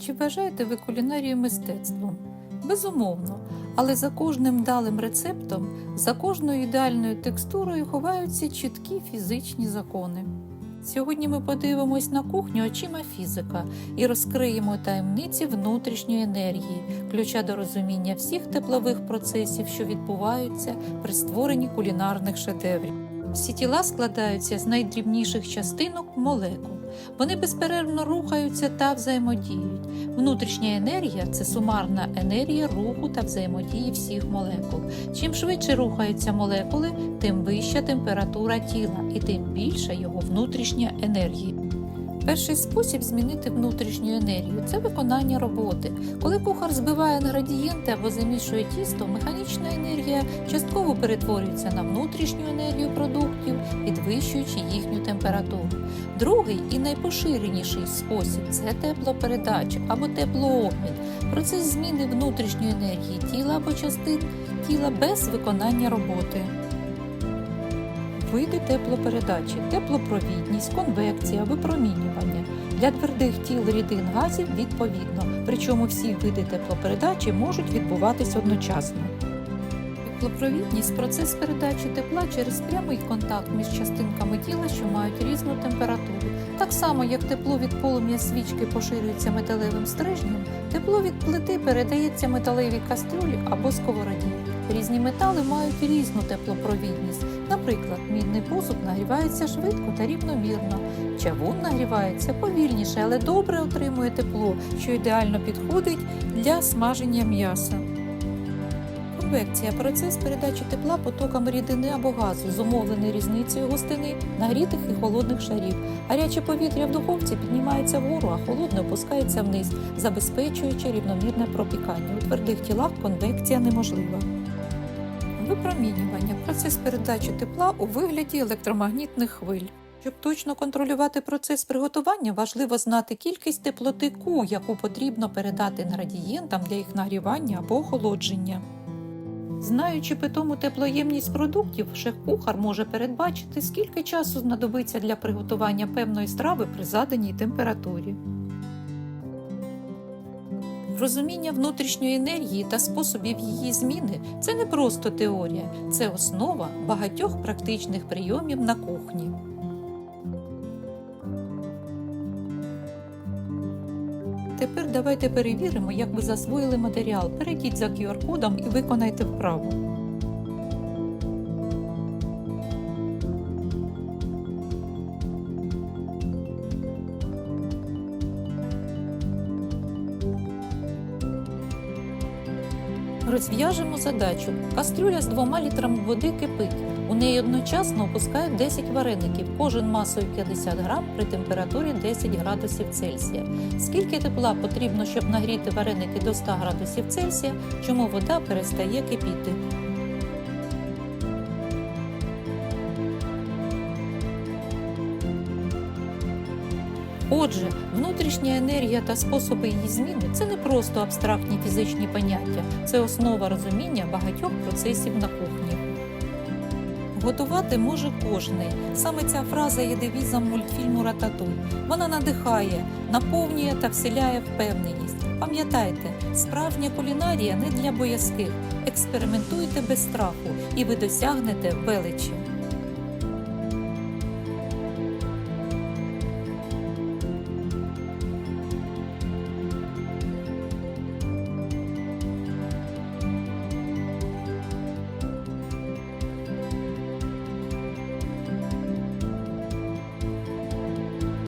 Чи вважаєте ви кулінарію мистецтвом? Безумовно, але за кожним далим рецептом, за кожною ідеальною текстурою ховаються чіткі фізичні закони. Сьогодні ми подивимось на кухню очима фізика і розкриємо таємниці внутрішньої енергії, ключа до розуміння всіх теплових процесів, що відбуваються при створенні кулінарних шедеврів. Всі тіла складаються з найдрібніших частинок молекул. Вони безперервно рухаються та взаємодіють. Внутрішня енергія це сумарна енергія руху та взаємодії всіх молекул. Чим швидше рухаються молекули, тим вища температура тіла і тим більша його внутрішня енергія. Перший спосіб змінити внутрішню енергію це виконання роботи. Коли кухар збиває інгредієнти або замішує тісто, механічна енергія частково перетворюється на внутрішню енергію продуктів, підвищуючи їхню температуру. Другий і найпоширеніший спосіб це теплопередача або теплообмін, процес зміни внутрішньої енергії тіла або частин тіла без виконання роботи. Види теплопередачі, теплопровідність, конвекція, випромінювання. Для твердих тіл рідин газів відповідно, причому всі види теплопередачі можуть відбуватись одночасно. Теплопровідність процес передачі тепла через прямий контакт між частинками тіла, що мають різну температуру. Так само, як тепло від полум'я свічки поширюється металевим стрижнем, тепло від плити передається металевій кастрюлі або сковороді. Різні метали мають різну теплопровідність. Наприклад, мідний посуд нагрівається швидко та рівномірно. Чавун нагрівається повільніше, але добре отримує тепло, що ідеально підходить для смаження м'яса. Конвекція процес передачі тепла потокам рідини або газу, зумовлений різницею густини нагрітих і холодних шарів. Гаряче повітря в духовці піднімається вгору, а холодне опускається вниз, забезпечуючи рівномірне пропікання. У твердих тілах конвекція неможлива. Випромінювання процес передачі тепла у вигляді електромагнітних хвиль. Щоб точно контролювати процес приготування, важливо знати кількість теплоти Q, яку потрібно передати інгредієнтам для їх нагрівання або охолодження. Знаючи питому теплоємність продуктів, шеф-кухар може передбачити, скільки часу знадобиться для приготування певної страви при заданій температурі. Розуміння внутрішньої енергії та способів її зміни це не просто теорія, це основа багатьох практичних прийомів на кухні. Тепер давайте перевіримо, як ви засвоїли матеріал. Перейдіть за QR-кодом і виконайте вправу. Розв'яжемо задачу. Кастрюля з двома літрами води кипить. У неї одночасно опускають 10 вареників, кожен масою 50 грам при температурі 10 градусів Цельсія. Скільки тепла потрібно, щоб нагріти вареники до 100 градусів Цельсія, чому вода перестає кипіти? Отже, внутрішня енергія та способи її зміни це не просто абстрактні фізичні поняття, це основа розуміння багатьох процесів на кухні. Готувати може кожний. Саме ця фраза є девізом мультфільму Рататуй. Вона надихає, наповнює та вселяє впевненість. Пам'ятайте, справжня кулінарія не для боязких. Експериментуйте без страху, і ви досягнете величі.